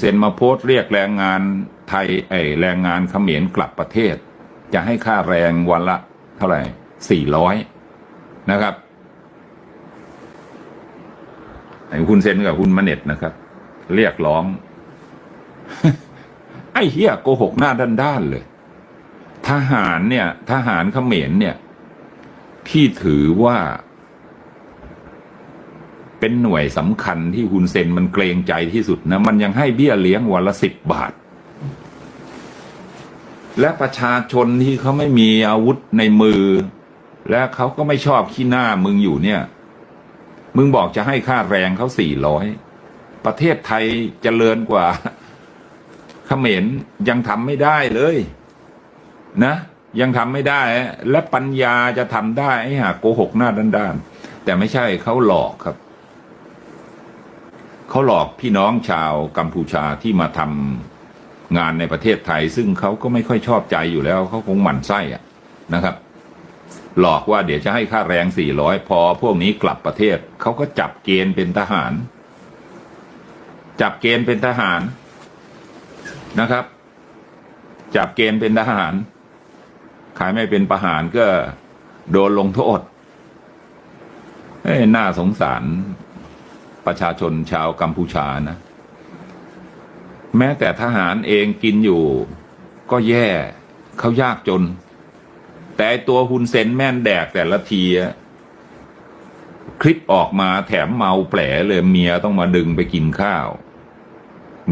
เซนมาโพสต์เรียกแรงงานไทยไอแรงงานเขมรกลับประเทศ จะให้ค่าแรงวันละเท่าไหร่สี่ร้อยนะครับไอ้คุณเซนกับคุณมเน็ตนะครับ เรียกร้อง ไอ้เฮียโกหกหน้าด้านๆเลย ทหารเนี่ย ทหารเขมรเนี่ย ที่ถือว่า เป็นหน่วยสำคัญที่คุณเซนมันเกรงใจที่สุดนะ มันยังให้เบี้ยเลี้ยงวันละสิบบาท และประชาชนที่เขาไม่มีอาวุธในมือ และเขาก็ไม่ชอบขี้หน้ามึงอยู่เนี่ย มึงบอกจะให้ค่าแรงเขาสี่ร้อยประเทศไทยเจริญกว่าเขมรยังทำไม่ได้เลย นะ ยังทำไม่ได้ และปัญญาจะทำได้หากโกหกหน้าด้านๆแต่ไม่ใช่เขาหลอกครับ เขาหลอกพี่น้องชาวกัมพูชาที่มาทำงานในประเทศไทย ซึ่งเขาก็ไม่ค่อยชอบใจอยู่แล้วเขาคงหมั่นไส้อะนะครับ หลอกว่าเดี๋ยวจะให้ค่าแรงสี่ร้อยพอพวกนี้กลับประเทศเขาก็จับเกณฑ์เป็นทหาร จับเกณฑ์เป็นทหารนะครับ จับเกณฑ์เป็นทหาร ขายไม่เป็นประหารก็โดนลงโทษเอ้น่าสงสาร ประชาชนชาวกัมพูชานะ แม้แต่ทหารเองกินอยู่ ก็แย่เขายากจน แต่ตัวฮุนเซนแม่นแดกแต่ละทีคลิปออกมาแถมเมาแผลเลยเมียต้องมาดึงไปกินข้าว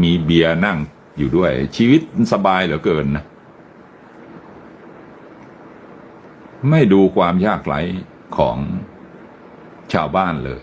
มีเบียร์นั่งอยู่ด้วย ชีวิตสบายเหลือเกินนะ ไม่ดูความยากไร้ของชาวบ้านเลย